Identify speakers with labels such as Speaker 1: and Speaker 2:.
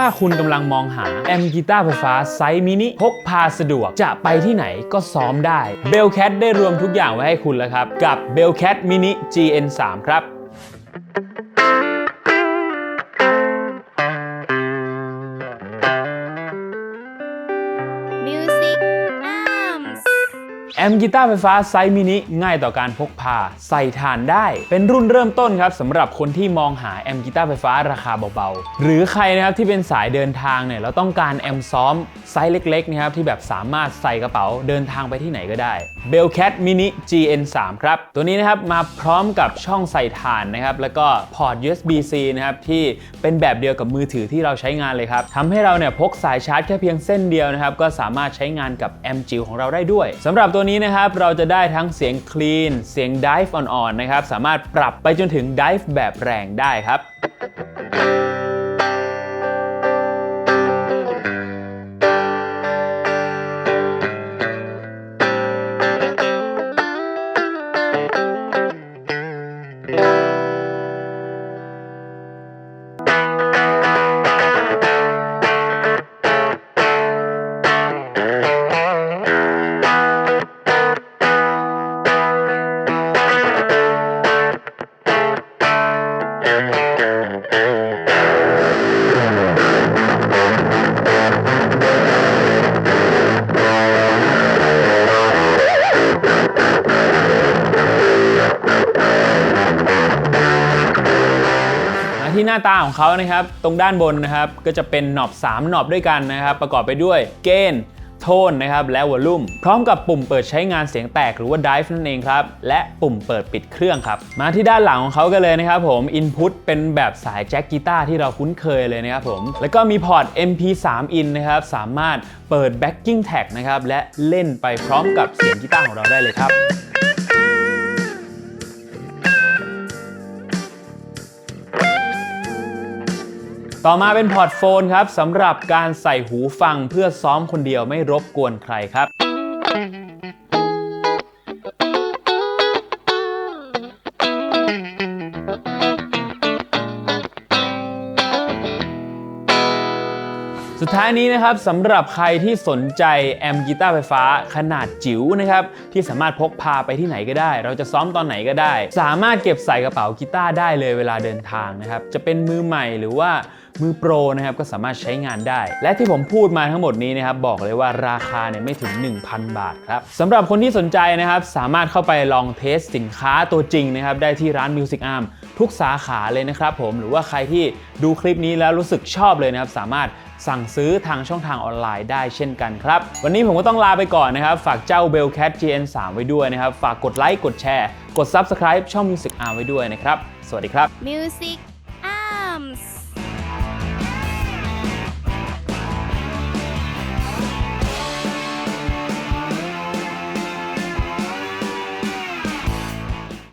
Speaker 1: ถ้าคุณกำลังมองหาแอมกีตาร์ไฟฟ้าไซส์มินิพกพาสะดวกจะไปที่ไหนก็ซ้อมได้ b e l c a t ได้รวมทุกอย่างไว้ให้คุณแล้วครับ กับ b e l c a t Mini GN3 ครับ แอมกีตาร์ไฟฟ้าไซส์มินิง่ายต่อการพกพา ใส่ฐานได้ เป็นรุ่นเริ่มต้นครับสำหรับคนที่มองหาแอมกีตาร์ไฟฟ้าราคาเบาๆ หรือใครนะครับที่เป็นสายเดินทางเนี่ยเราต้องการแอมซ้อมไซส์เล็กๆนะครับที่แบบสามารถใส่กระเป๋าเดินทางไปที่ไหนก็ได้ b e l c a t Mini GN3 ครับ ตัวนี้นะครับมาพร้อมกับช่องใส่ถ่านนะครับแล้วก็พอร์ต USB-C นะครับที่เป็นแบบเดียวกับมือถือที่เราใช้งานเลยครับทำให้เราเนี่ยพกสายชาร์จแค่เพียงเส้นเดียวนะครับก็สามารถใช้งานกับแอมจิ๋วของเราได้ด้วยสำหรับตัวนี้นะครับเราจะได้ทั้งเสียงคลีน เสียงดิฟอ่อนๆนะครับ สามารถปรับไปจนถึงดิฟแบบแรงได้ครับมา ที่หน้าตาของเขานะครับ ตรงด้านบนนะครับ ก็จะเป็นหนอบ3หนอบด้วยกันนะครับ ประกอบไปด้วยเกณฑ์โทนนะครับและวอลลุ่ม พร้อมกับปุ่มเปิดใช้งานเสียงแตกหรือว่า dive นั่นเองครับ และปุ่มเปิดปิดเครื่องครับ มาที่ด้านหลังของเขากันเลยนะครับผม input เป็นแบบสายแจ็คกีตาร์ที่เราคุ้นเคยเลยนะครับผม แล้วก็มีพอร์ต MP3 in นะครับ สามารถเปิด backing tag นะครับ และเล่นไปพร้อมกับเสียงกีตาร์ของเราได้เลยครับ ต่อมาเป็นพอร์ตโฟนครับสำหรับการใส่หูฟังเพื่อซ้อมคนเดียวไม่รบกวนใครครับ สุดท้ายนี้นะครับสำหรับใครที่สนใจแอมป์กีตาร์ไฟฟ้าขนาดจิ๋วนะครับที่สามารถพกพาไปที่ไหนก็ได้ เราจะซ้อมตอนไหนก็ได้ สามารถเก็บใส่กระเป๋ากีตาร์ได้เลยเวลาเดินทางนะครับจะเป็นมือใหม่หรือว่ามือโปรนะครับก็สามารถใช้งานได้ และที่ผมพูดมาทั้งหมดนี้นะครับบอกเลยว่าราคาเนี่ยไม่ถึง 1,000 บาทครับสำหรับคนที่สนใจนะครับสามารถเข้าไปลองเทสสินค้าตัวจริงนะครับได้ที่ร้าน Music Arm ทุกสาขาเลยนะครับผมหรือว่าใครที่ดูคลิปนี้แล้วรู้สึกชอบเลยนะครับ สามารถสั่งซื้อทางช่องทางออนไลน์ได้เช่นกันครับ วันนี้ผมก็ต้องลาไปก่อนนะครับ ฝากเจ้า Bellcat GN3 ไว้ด้วยนะครับ ฝากกดไลค์กดแชร์ กด Subscribe ช่อง Music Arm ไว้ด้วยนะครับ สวัสดีครับ
Speaker 2: Music Arms